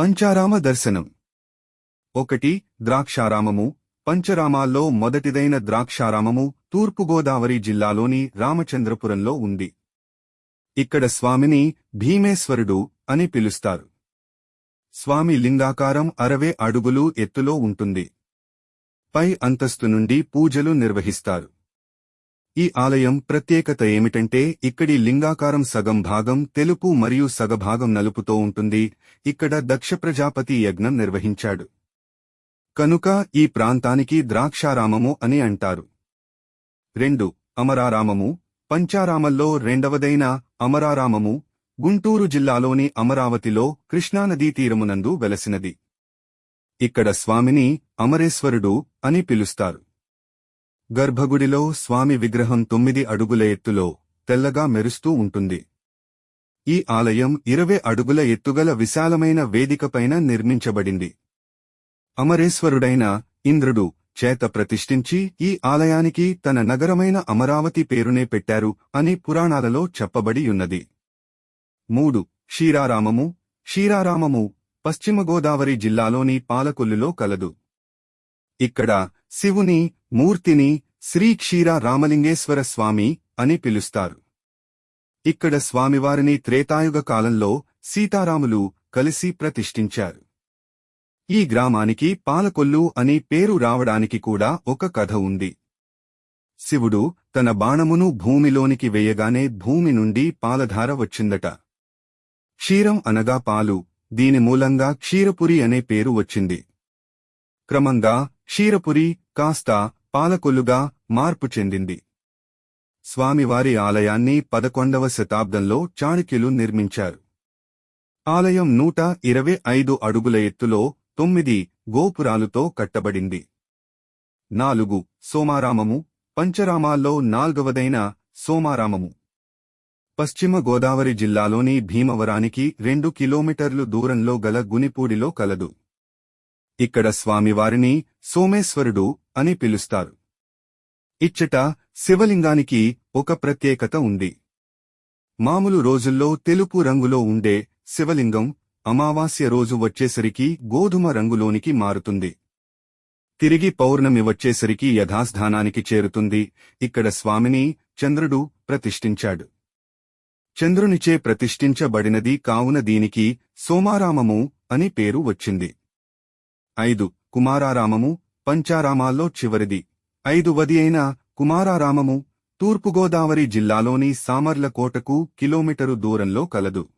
పంచారామ దర్శనం. ఒకటి ద్రాక్షారామము. పంచరామాల్లో మొదటిదైన ద్రాక్షారామము తూర్పుగోదావరి జిల్లాలోని రామచంద్రపురంలో ఉంది. ఇక్కడ స్వామిని భీమేశ్వరుడు అని పిలుస్తారు. స్వామి లింగాకారం అరవై అడుగులు ఎత్తులో ఉంటుంది. పై అంతస్తు నుండి పూజలు నిర్వహిస్తారు. ఈ ఆలయం ప్రత్యేకత ఏమిటంటే ఇక్కడి లింగాకారం సగం భాగం తెలుపు మరియు సగభాగం నలుపుతో ఉంటుంది. ఇక్కడ దక్ష ప్రజాపతి యజ్ఞం నిర్వహించాడు. కనుక ఈ ప్రాంతానికి ద్రాక్షారామము అని అంటారు. రెండు అమరారామము. పంచారామల్లో రెండవదైన అమరారామము గుంటూరు జిల్లాలోని అమరావతిలో కృష్ణానదీ తీరమునందు వెలసినది. ఇక్కడ స్వామిని అమరేశ్వరుడు అని పిలుస్తారు. గర్భగుడిలో స్వామి విగ్రహం తొమ్మిది అడుగుల ఎత్తులో తెల్లగా మెరుస్తూ ఉంటుంది. ఈ ఆలయం ఇరవై అడుగుల ఎత్తుగల విశాలమైన వేదికపైన నిర్మించబడింది. అమరేశ్వరుడైన ఇంద్రుడు చేత ప్రతిష్ఠించి ఈ ఆలయానికి తన నగరమైన అమరావతి పేరునే పెట్టారు అని పురాణాలలో చెప్పబడి ఉన్నది. మూడు. క్షీరారామము. క్షీరారామము పశ్చిమ గోదావరి జిల్లాలోని పాలకొల్లులో కలదు. ఇక్కడ శివుని మూర్తిని శ్రీ క్షీర రామలింగేశ్వర స్వామి అని పిలుస్తారు. ఇక్కడ స్వామివారిని త్రేతాయుగ కాలంలో సీతారాములు కలిసి ప్రతిష్ఠించారు. ఈ గ్రామానికి పాలకొల్లు అని పేరు రావడానికి కూడా ఒక కథ ఉంది. శివుడు తన బాణమును భూమిలోనికి వేయగానే భూమి నుండి పాలధార వచ్చిందట. క్షీరం అనగా పాలు దీని మూలంగా క్షీరపురి అనే పేరు వచ్చింది. క్రమంగా క్షీరపురి కాస్త పాలకులుగా మార్పు చెందింది. స్వామివారి ఆలయాన్ని పదకొండవ శతాబ్దంలో చాణక్యులు నిర్మించారు. ఆలయం నూట ఇరవై ఐదు అడుగుల ఎత్తులో తొమ్మిది గోపురాలుతో కట్టబడింది. నాలుగు సోమారామము పంచరామాల్లో నాల్గవదైన సోమారామము. పశ్చిమ గోదావరి జిల్లాలోని భీమవరానికి రెండు కిలోమీటర్లు దూరంలో గల గునిపూడిలో కలదు. ఇక్కడ స్వామివారిని సోమేశ్వరుడు అని పిలుస్తారు. ఇచ్చట శివలింగానికి ఒక ప్రత్యేకత ఉంది. మామూలు రోజుల్లో తెలుపు రంగులో ఉండే శివలింగం అమావాస్య రోజు వచ్చేసరికి గోధుమ రంగులోనికి మారుతుంది. తిరిగి పౌర్ణమి వచ్చేసరికి యథాస్థానానికి చేరుతుంది. ఇక్కడ స్వామిని చంద్రుడు ప్రతిష్ఠించాడు. చంద్రునిచే ప్రతిష్ఠించబడినది కావున దీనికి సోమారామము అని పేరు వచ్చింది. ఐదు కుమారారామము పంచారామాల్లో చివరిది. ఐదువది అయిన కుమారారామము తూర్పుగోదావరి జిల్లాలోని సామర్లకోటకు కిలోమీటరు దూరంలో కలదు.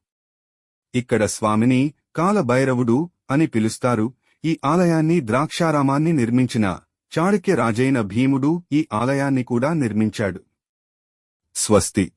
ఇక్కడ స్వామిని కాలభైరవుడు అని పిలుస్తారు. ఈ ఆలయాన్ని ద్రాక్షారామాన్ని నిర్మించిన చాళుక్య రాజైన భీముడు ఈ ఆలయాన్ని కూడా నిర్మించాడు. స్వస్తి